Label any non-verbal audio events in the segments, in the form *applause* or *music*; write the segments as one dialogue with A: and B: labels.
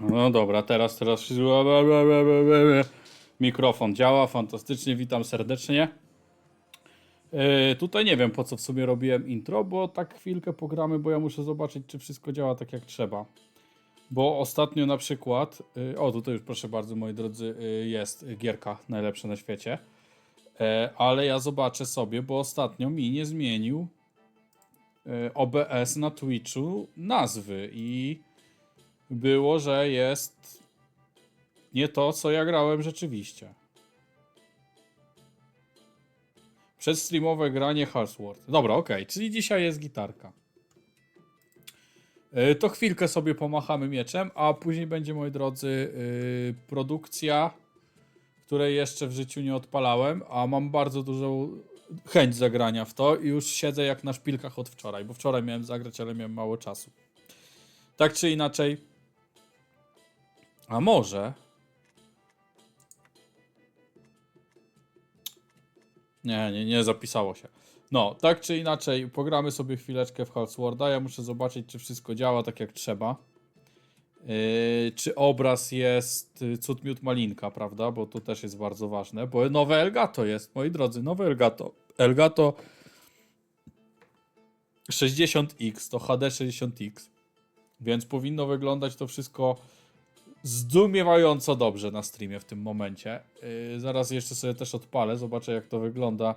A: No dobra, teraz, teraz mikrofon działa, fantastycznie, witam serdecznie. Yy, tutaj nie wiem po co w sumie robiłem intro, bo tak chwilkę pogramy, bo ja muszę zobaczyć czy wszystko działa tak jak trzeba. Bo ostatnio na przykład, yy, o tutaj już proszę bardzo moi drodzy yy, jest gierka najlepsza na świecie. E, ale ja zobaczę sobie, bo ostatnio mi nie zmienił e, OBS na Twitchu nazwy i było, że jest nie to, co ja grałem rzeczywiście. Przedstreamowe granie Halsworth. Dobra, okej, czyli dzisiaj jest gitarka. E, To chwilkę sobie pomachamy mieczem, a później będzie, moi drodzy, yy, produkcja, której jeszcze w życiu nie odpalałem, a mam bardzo dużą chęć zagrania w to i już siedzę jak na szpilkach od wczoraj, bo wczoraj miałem zagrać, ale miałem mało czasu. Tak czy inaczej, a może... Nie, nie, nie zapisało się. No, tak czy inaczej, pogramy sobie chwileczkę w Halsworda. Ja muszę zobaczyć, czy wszystko działa tak jak trzeba. Yy, czy obraz jest y, cud miód malinka, prawda? Bo to też jest bardzo ważne. Bo nowe Elgato jest, moi drodzy, nowe Elgato. Elgato 60X to HD 60X. Więc powinno wyglądać to wszystko zdumiewająco dobrze na streamie w tym momencie. Yy, zaraz jeszcze sobie też odpalę, zobaczę jak to wygląda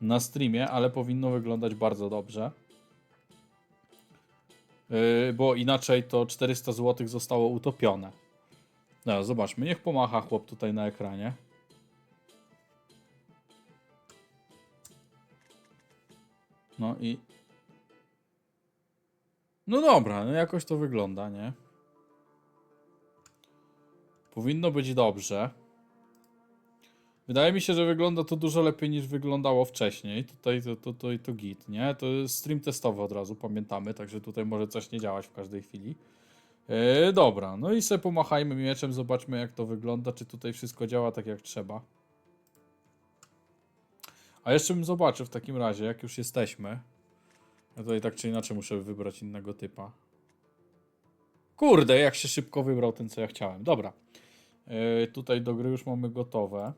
A: na streamie, ale powinno wyglądać bardzo dobrze. Yy, bo inaczej to 400 zł zostało utopione. No, zobaczmy, niech pomacha chłop tutaj na ekranie. No i. No dobra, no jakoś to wygląda, nie? Powinno być dobrze. Wydaje mi się, że wygląda to dużo lepiej niż wyglądało wcześniej. Tutaj to, to, to, to git, nie? To jest stream testowy od razu, pamiętamy, także tutaj może coś nie działać w każdej chwili. Yy, dobra, no i sobie pomachajmy mieczem, zobaczmy jak to wygląda, czy tutaj wszystko działa tak jak trzeba. A jeszcze bym zobaczył w takim razie, jak już jesteśmy. Ja tutaj tak czy inaczej muszę wybrać innego typa. Kurde, jak się szybko wybrał ten, co ja chciałem. Dobra. Yy, tutaj do gry już mamy gotowe.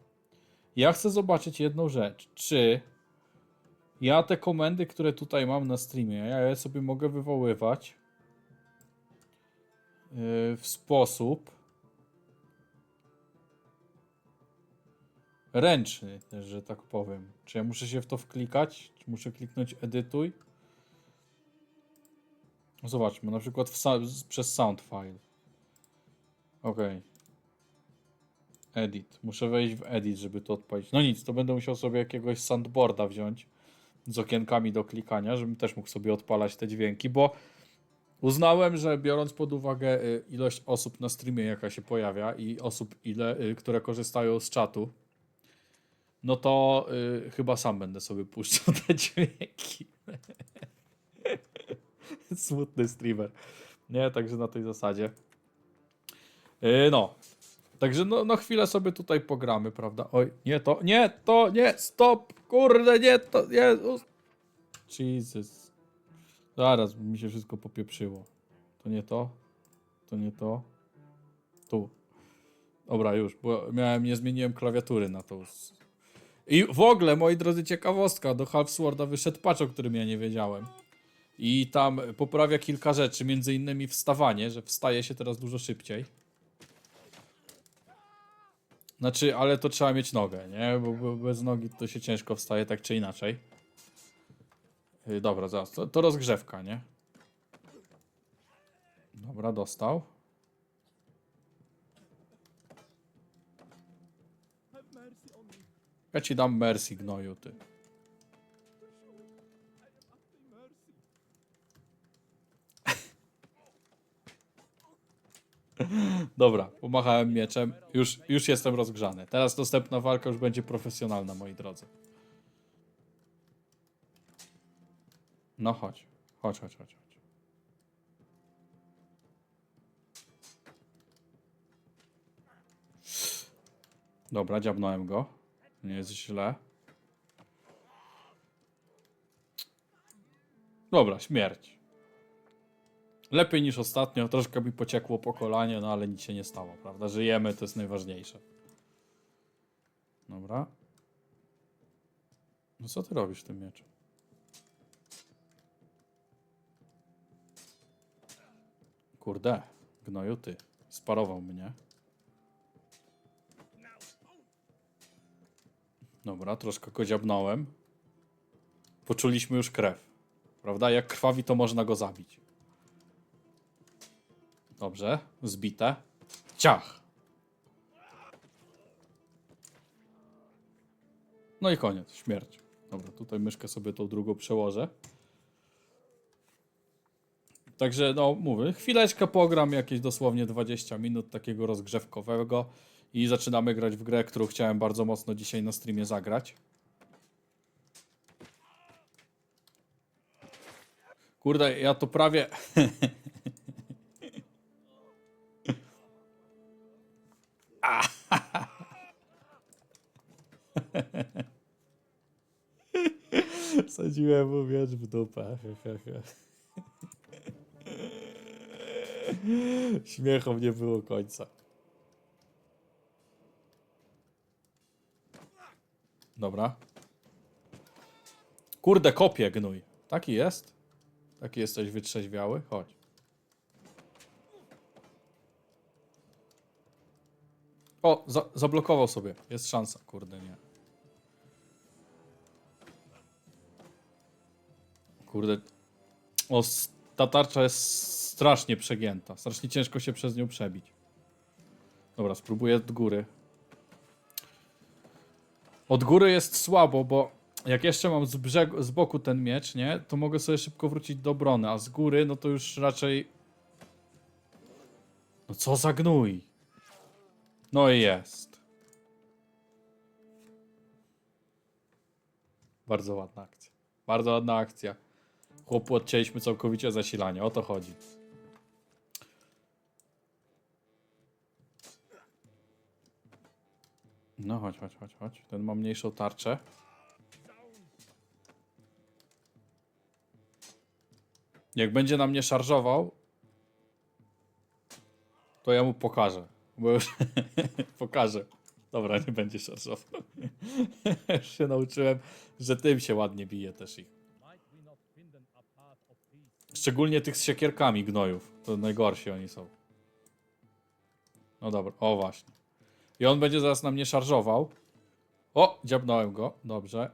A: Ja chcę zobaczyć jedną rzecz. Czy ja te komendy, które tutaj mam na streamie, ja je sobie mogę wywoływać yy, w sposób ręczny, że tak powiem. Czy ja muszę się w to wklikać? Czy muszę kliknąć edytuj? Zobaczmy, na przykład w przez sound file. Ok. Edit. Muszę wejść w edit, żeby to odpalić. No nic, to będę musiał sobie jakiegoś soundboarda wziąć z okienkami do klikania, żebym też mógł sobie odpalać te dźwięki, bo uznałem, że biorąc pod uwagę y, ilość osób na streamie, jaka się pojawia i osób, ile, y, które korzystają z czatu, no to y, chyba sam będę sobie puszczał te dźwięki. *laughs* Smutny streamer. Nie, także na tej zasadzie. Yy, no. Także no, no chwilę sobie tutaj pogramy, prawda? Oj, nie to, nie to, nie, stop, kurde, nie to, Jezus. Jesus. Zaraz mi się wszystko popieprzyło. To nie to, to nie to, tu. Dobra, już, bo miałem, nie zmieniłem klawiatury na to. I w ogóle, moi drodzy, ciekawostka, do Half Sworda wyszedł patch, o którym ja nie wiedziałem. I tam poprawia kilka rzeczy, między innymi wstawanie, że wstaje się teraz dużo szybciej. Znaczy, ale to trzeba mieć nogę, nie? Bo, bo bez nogi to się ciężko wstaje tak czy inaczej. Yy, dobra, zaraz, to, to rozgrzewka, nie? Dobra, dostał. Ja ci dam mercy, gnoju, ty. *laughs* Dobra, pomachałem mieczem. Już, już jestem rozgrzany. Teraz następna walka już będzie profesjonalna, moi drodzy. No chodź. Chodź, chodź, chodź. chodź. Dobra, dziabnąłem go. Nie jest źle. Dobra, śmierć. Lepiej niż ostatnio, troszkę mi pociekło po kolanie, no ale nic się nie stało, prawda? Żyjemy, to jest najważniejsze. Dobra. No co ty robisz w tym mieczu? Kurde, gnoju ty. Sparował mnie. Dobra, troszkę go dziabnąłem. Poczuliśmy już krew. Prawda? Jak krwawi, to można go zabić. Dobrze, zbite. Ciach! No i koniec, śmierć. Dobra, tutaj myszkę sobie tą drugą przełożę. Także, no, mówię, chwileczkę pogram, jakieś dosłownie 20 minut takiego rozgrzewkowego i zaczynamy grać w grę, którą chciałem bardzo mocno dzisiaj na streamie zagrać. Kurde, ja to prawie... *laughs* *laughs* Sadziłem mu miecz w dupę. *laughs* Śmiechom nie było końca. Dobra. Kurde, kopie gnój. Taki jest? Taki jesteś wytrzeźwiały? Chodź. O, za zablokował sobie. Jest szansa. Kurde, nie. Kurde. O, ta tarcza jest strasznie przegięta. Strasznie ciężko się przez nią przebić. Dobra, spróbuję od góry. Od góry jest słabo, bo jak jeszcze mam z, z boku ten miecz, nie? To mogę sobie szybko wrócić do obrony, a z góry, no to już raczej... No co za gnój. No i jest. Bardzo ładna akcja. Bardzo ładna akcja. Chłopu odcięliśmy całkowicie zasilanie, o to chodzi. No chodź, chodź, chodź, chodź. Ten ma mniejszą tarczę. Jak będzie na mnie szarżował, to ja mu pokażę. Bo już *laughs* pokażę. Dobra, nie będzie szarżował. *laughs* już się nauczyłem, że tym się ładnie bije też ich. Szczególnie tych z siekierkami gnojów. To najgorsi oni są. No dobra, o właśnie. I on będzie zaraz na mnie szarżował. O, dziabnąłem go. Dobrze.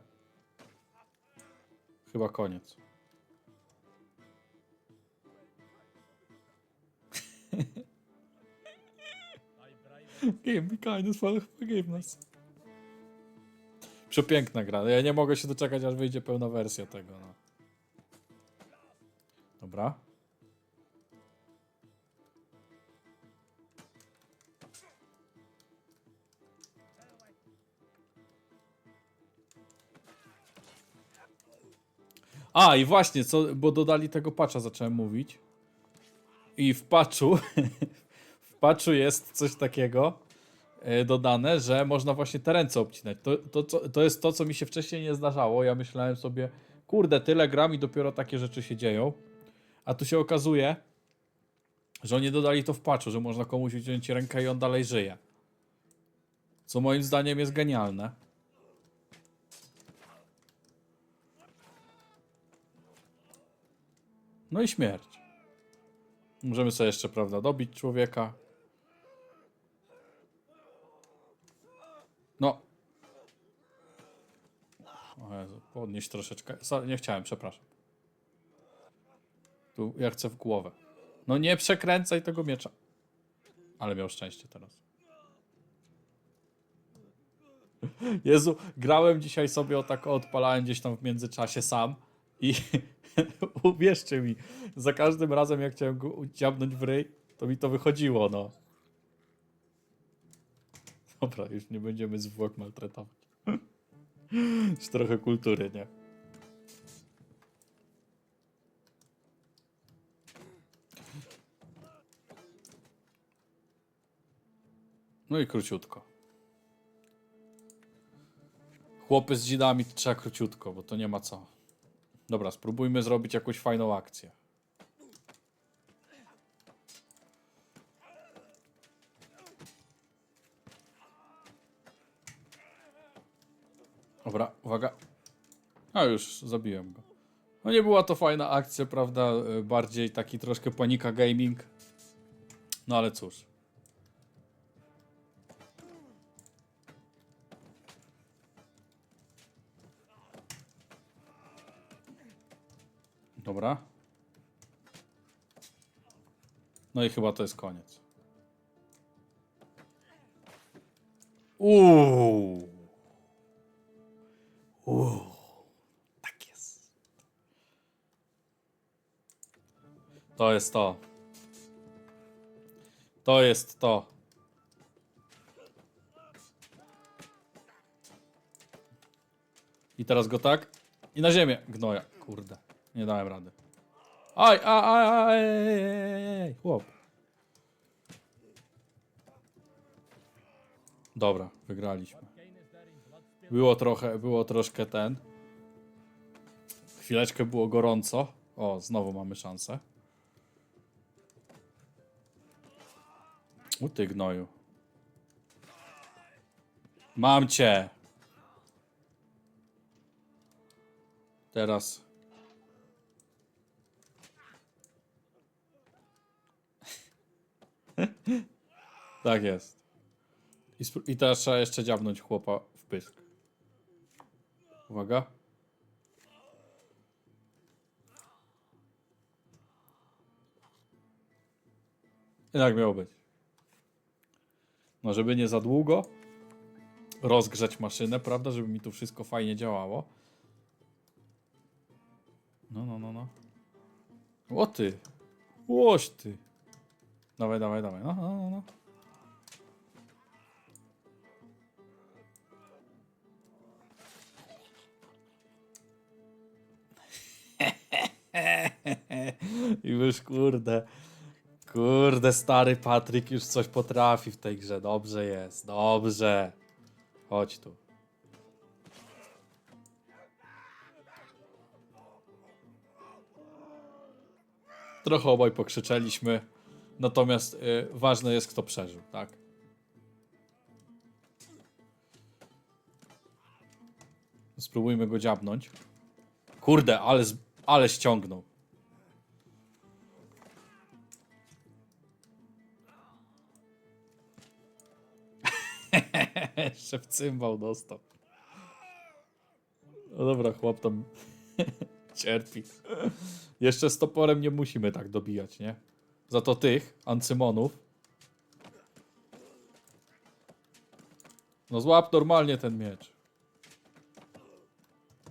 A: Chyba koniec. *laughs* Give me kindness, Father, forgive us. Przepiękna gra. Ja nie mogę się doczekać, aż wyjdzie pełna wersja tego. No. Dobra. A, i właśnie, co, bo dodali tego patcha, zacząłem mówić. I w patchu, *laughs* w patchu jest coś takiego e, dodane, że można właśnie te ręce obcinać. To, to, to jest to, co mi się wcześniej nie zdarzało. Ja myślałem sobie, kurde, tyle gram i dopiero takie rzeczy się dzieją. A tu się okazuje, że oni dodali to w patchu, że można komuś uciąć rękę i on dalej żyje. Co moim zdaniem jest genialne. No i śmierć. Możemy sobie jeszcze, prawda, dobić człowieka. No. O Jezu, podnieść troszeczkę. Nie chciałem, przepraszam. Ja chcę w głowę. No nie przekręcaj tego miecza. Ale miał szczęście teraz. *laughs* Jezu, grałem dzisiaj sobie o tak odpalałem gdzieś tam w międzyczasie sam i *laughs* uwierzcie mi, za każdym razem jak chciałem go uciabnąć w ryj, to mi to wychodziło, no. Dobra, już nie będziemy zwłok maltretować. *laughs* Już trochę kultury, nie? No i króciutko. Chłopy z dzidami to trzeba króciutko, bo to nie ma co. Dobra, spróbujmy zrobić jakąś fajną akcję. Dobra, uwaga. A już, zabiłem go. No nie była to fajna akcja, prawda? E, bardziej taki troszkę panika gaming. No ale cóż. Dobra. No i chyba to jest koniec. Uuu. Uuu. Tak jest. To jest to. To jest to. I teraz go tak. I na ziemię. Gnoja. Kurde. Nie dałem rady. Aj, aj, aj, aj, aj, chłop. Dobra, wygraliśmy. Było trochę, było troszkę ten. Chwileczkę było gorąco. O, znowu mamy szansę. U ty gnoju. Mam cię. Teraz. Tak jest. I, I teraz trzeba jeszcze dziabnąć chłopa w pysk. Uwaga. I tak miało być. No, żeby nie za długo rozgrzać maszynę, prawda? Żeby mi tu wszystko fajnie działało. No, no, no, no. O ty. Łoś ty. Dawaj, dawaj, dawaj. No, no, no, no. *laughs* I już kurde. Kurde, stary Patryk już coś potrafi w tej grze. Dobrze jest, dobrze. Chodź tu. Trochę obaj pokrzyczeliśmy. Natomiast y, ważne jest, kto przeżył, tak? Spróbujmy go dziabnąć. Kurde, ale, ale ściągnął. *laughs* Jeszcze w cymbał dostał. No dobra, chłop tam *laughs* cierpi. Jeszcze z toporem nie musimy tak dobijać, nie? Za to tych, ancymonów. No złap normalnie ten miecz.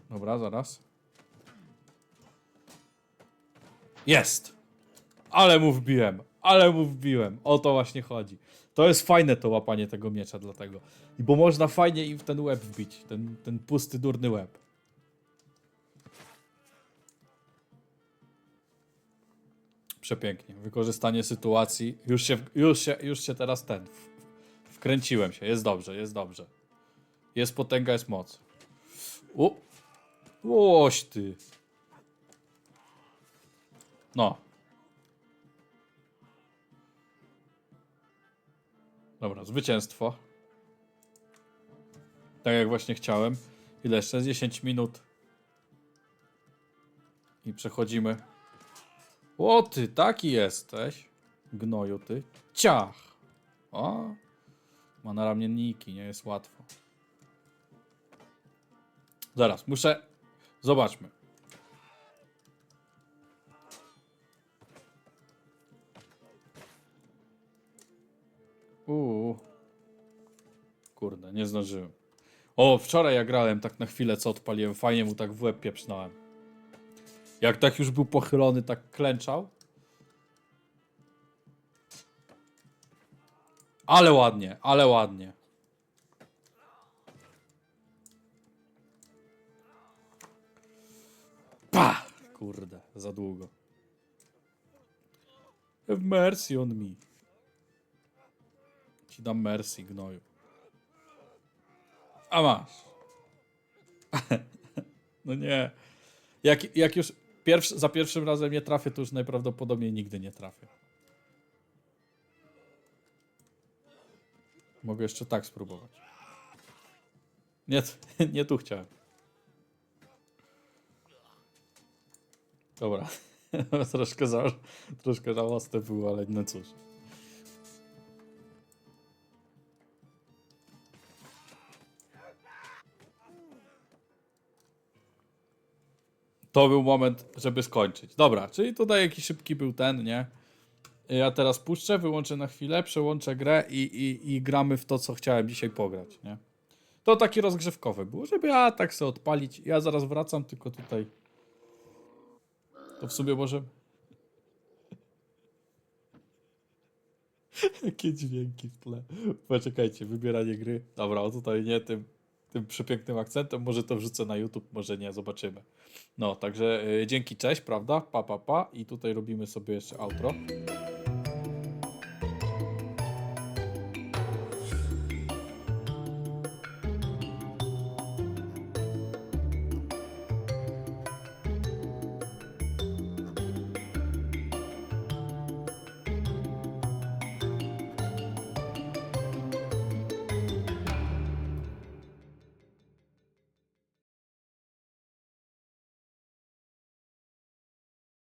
A: Dobra, zaraz. Jest! Ale mu wbiłem, ale mu wbiłem. O to właśnie chodzi. To jest fajne to łapanie tego miecza dlatego. I bo można fajnie im w ten łeb wbić. Ten, ten pusty, durny łeb. Przepięknie. Wykorzystanie sytuacji. Już się, już się, już się teraz ten. Wkręciłem się. Jest dobrze, jest dobrze. Jest potęga, jest moc. U. Łoś ty. No. Dobra, zwycięstwo. Tak jak właśnie chciałem. Ile jeszcze? 10 minut. I przechodzimy. O ty, taki jesteś. Gnoju ty. Ciach. O. Ma na ramienniki, nie jest łatwo. Zaraz, muszę... Zobaczmy. Uuu. Kurde, nie zdążyłem. O, wczoraj ja grałem tak na chwilę, co odpaliłem. Fajnie mu tak w łeb pieprznąłem. Jak tak już był pochylony, tak klęczał. Ale ładnie, ale ładnie. Pa! Kurde, za długo. Have mercy on me. Ci dam mercy, gnoju. A masz. *laughs* no nie. Jak, jak już pierwszy, za pierwszym razem nie trafię, to już najprawdopodobniej nigdy nie trafię. Mogę jeszcze tak spróbować. Nie, *laughs* nie tu chciałem. Dobra. *laughs* troszkę, za, troszkę żałosne było, ale no cóż. To był moment, żeby skończyć. Dobra, czyli tutaj jakiś szybki był ten, nie? Ja teraz puszczę, wyłączę na chwilę, przełączę grę i, i, i gramy w to, co chciałem dzisiaj pograć, nie? To taki rozgrzewkowy był, żeby ja tak sobie odpalić. Ja zaraz wracam, tylko tutaj. To w sumie może. *laughs* Jakie dźwięki w tle. Poczekajcie, wybieranie gry. Dobra, o tutaj nie tym, tym przepięknym akcentem. Może to wrzucę na YouTube, może nie, zobaczymy. No, także y, dzięki, cześć, prawda? Pa, pa, pa. I tutaj robimy sobie jeszcze outro.